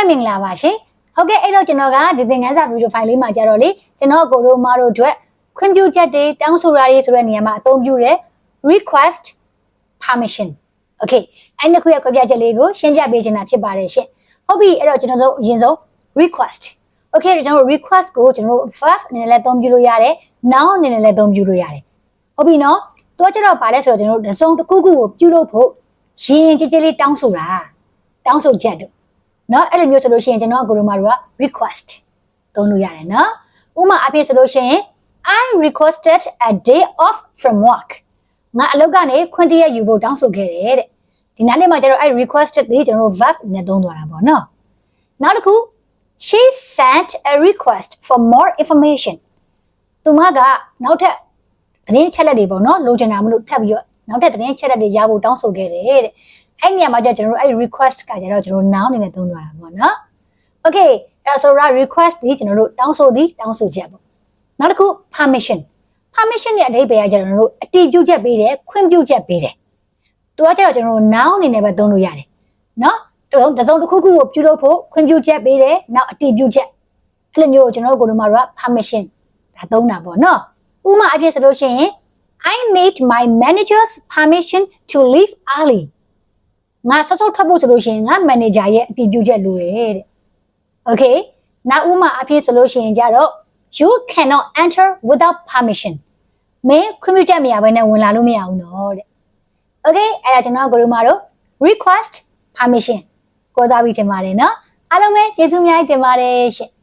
ပဲမင်္ဂလာပါရှင်ဟုတ်ကဲ့အဲ့တော့ကျွန်တော်ကဒီသင်ခန်းစာဗီဒီယိုဖိုင်လေးမှာကြတော့လေကျွန်တော်ကိုရိုမာတို့အတွက်ခွင့်ပြုချက်တွေတောင်းဆိုတာတွေဆိုတဲ့နေရာမှာအသုံးပြုတဲ့ request permission okay အဲ့ဒီခုရဲ့ခွင့်ပြချက်လေးကိုရှင်းပြပေးချင်တာဖြစ်ပါတယ်ရှင်ဟုတ်ပြီအဲ့တော့ကျွန်တော်တို့အရင်ဆုံး request okay ကျွန်တော်တို့ request ကိုကျွန်တော်တို့ verb အနေနဲ့လည်းအသုံးပြုလို့ရတယ် noun အနေနဲ့လည်းအသုံးပြုလို့ရတယ်ဟုတ်ပြီနော်တော့ကျတော့ဗာလဲဆိုတော့ကျွန်တော်တို့တစ်စုံတစ်ခုခုကိုပြုလုပ်ဖို့ရင်ကြည်ကြည်လေးတောင်းဆိုတာတောင်းဆိုချက်တို့ နော်အဲ့လိုမျိုးဆိုလို့ရှိရင်ကျွန်တော်အကိုတို့မတို့က request သုံးလို့ရတယ်နော်ဥမာအဖြစ်ဆိုလို့ရှိရင် I requested a day off from work ငါအလုပ်ကနေခွင့်တရက်ယူဖို့တောင်းဆိုခဲ့တယ်တဲ့ဒီနားလေးမှာကျတော့အဲ့ requested လေးကျွန်တော်တို့ verb နဲ့သုံးသွားတာပေါ့နော်နောက်တစ်ခု she sent a request for more information သူမကနောက်ထပ်သတင်းချက်လက်တွေပေါ့နော်လိုချင်တာမလို့ထပ်ပြီးတော့နောက်ထပ်သတင်းချက်လက်တွေရဖို့တောင်းဆိုခဲ့တယ်တဲ့ အဲ့နေရာမှာကျကျွန်တော်တို့အဲ့ request ကကျတော့ကျွန်တော် noun အနေနဲ့သုံးသွားတာပေါ့နော် okay အဲ့တော့ဆိုတော့ request ဒီကျွန်တော်တို့တောင်းဆိုသည်တောင်းဆိုချက်ပေါ့နောက်တစ်ခု permission permission ရဲ့အဓိပ္ပာယ်ကကျွန်တော်တို့အတည်ပြုချက်ပေးတယ်ခွင့်ပြုချက်ပေးတယ်သူကကျတော့ကျွန်တော်တို့ noun အနေနဲ့ပဲသုံးလို့ရတယ်နော်တစုံတစ်ခုခုကိုပြုလုပ်ဖို့ခွင့်ပြုချက်ပေးတယ်နောက်အတည်ပြုချက်အဲ့လိုမျိုးကိုကျွန်တော်တို့ကိုယ်တို့မှာတော့ permission ဒါသုံးတာပေါ့နော်ဥပမာအဖြစ်ဆိုလို့ရှိရင် I need my manager's permission to leave early ငါစောစောထွက်ဖို့ဆိုလို့ရှိရင်ငါမန်နေဂျာရဲ့အတည်ပြုချက်လိုတယ်တဲ့။ Okay နောက်ဥမာအဖြစ်ဆိုလို့ရှိရင်ကြတော့ you cannot enter without permission မင်းခွင့်ပြုချက်မရဘဲနဲ့ဝင်လာလို့မရဘူးနော်တဲ့။ Okay အဲ့ဒါကျွန်တော်ကိုရမတို့ request permission ကိုစားပြီးတင်ပါတယ်နော်။အားလုံးပဲကျေးဇူးများတင်ပါတယ်ရှင်။